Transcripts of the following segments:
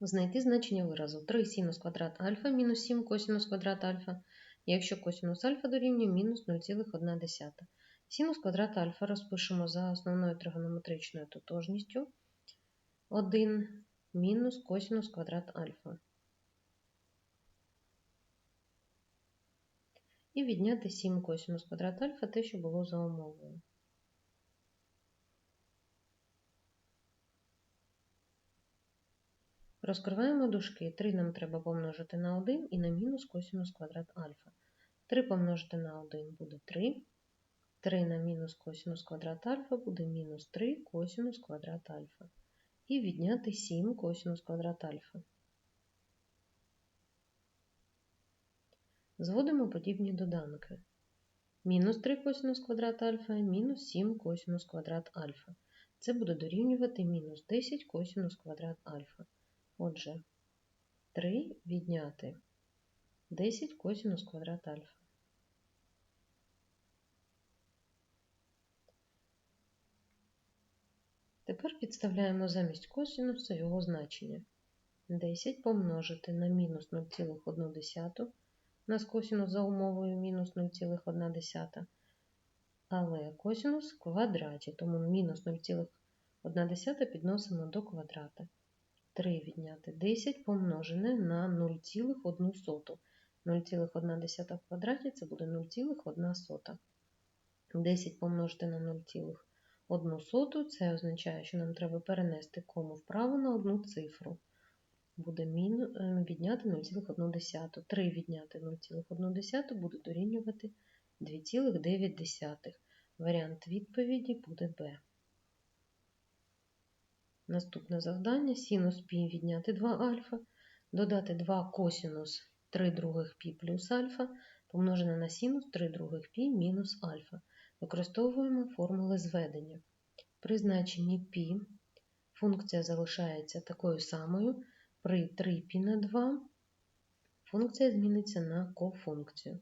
Знайти значення виразу 3 синус квадрат альфа мінус 7 косинус квадрат альфа, якщо косинус альфа дорівнює мінус 0,1. Синус квадрат альфа розпишемо за основною тригонометричною тотожністю 1 мінус косинус квадрат альфа. І відняти 7 косинус квадрат альфа, те, що було за умовою. Розкриваємо дужки. 3 нам треба помножити на 1 і на мінус косинус квадрат альфа. 3 помножити на 1 буде 3. 3 на мінус косинус квадрат альфа буде мінус 3 косинус квадрат альфа. І відняти 7 косинус квадрат альфа. Зводимо подібні доданки. Мінус 3 косинус квадрат альфа, мінус 7 косинус квадрат альфа. Це буде дорівнювати мінус 10 косинус квадрат альфа. Отже, 3 відняти 10 косинус квадрат альфа. Тепер підставляємо замість косинуса його значення. 10 помножити на мінус 0,1 на косинус за умовою мінус 0,1, але косинус в квадраті, тому мінус 0,1 підносимо до квадрата. 3 відняти 10 помножене на 0,1. 0,1 в квадраті це буде 0,1. 10 помножити на 0,1 це означає, що нам треба перенести кому вправо на одну цифру. Буде відняти 0,1. 3 відняти 0,1 буде дорівнювати 2,9. Варіант відповіді буде Б. Наступне завдання: синус пі відняти 2 альфа, додати 2 косінус 3 других пі плюс альфа, помножене на синус 3 других пі мінус альфа. Використовуємо формули зведення. При значенні пі функція залишається такою самою. При 3π на 2 функція зміниться на кофункцію.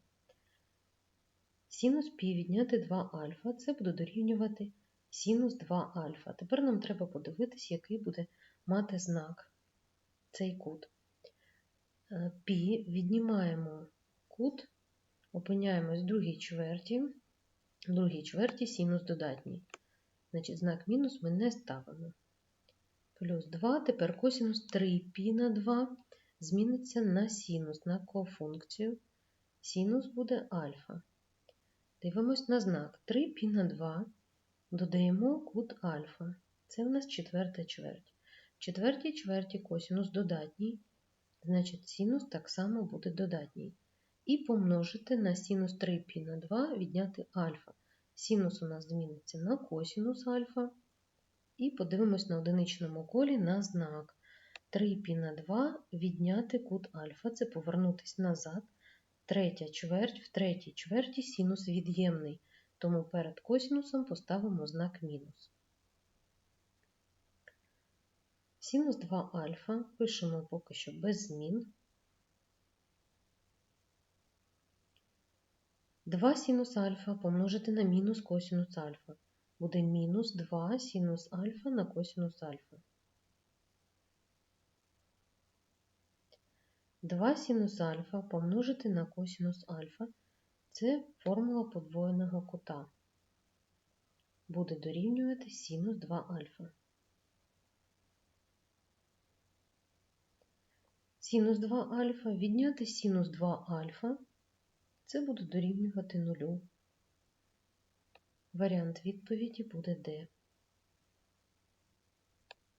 Синус π відняти 2 α це буде дорівнювати синус 2 альфа. Тепер нам треба подивитись, який буде мати знак цей кут. Пі віднімаємо кут, опиняємось в другій чверті, в другій чверті синус додатній. Значить, знак мінус ми не ставимо. Плюс 2, тепер косинус 3 пі на 2 зміниться на синус, на кофункцію. Синус буде альфа. Дивимось на знак 3 пі на 2. Додаємо кут альфа. Це в нас четверта чверть. В четвертій чверті косинус додатній, значить синус так само буде додатній. І помножити на синус 3 пі на 2 відняти альфа. Синус у нас зміниться на косинус альфа. І подивимось на одиничному колі на знак. 3 пі на 2 відняти кут альфа. Це повернутися назад. Третя чверть, в третій чверті синус від'ємний тому перед косинусом поставимо знак мінус. Синус 2 альфа пишемо поки що без змін. 2 синус альфа помножити на мінус косинус альфа. Буде мінус 2 синус альфа на косинус альфа. 2 синус альфа помножити на косинус альфа це формула подвоєного кута. Буде дорівнювати синус 2 альфа. Синус 2 альфа відняти синус 2 альфа. Це буде дорівнювати нулю. Варіант відповіді буде D.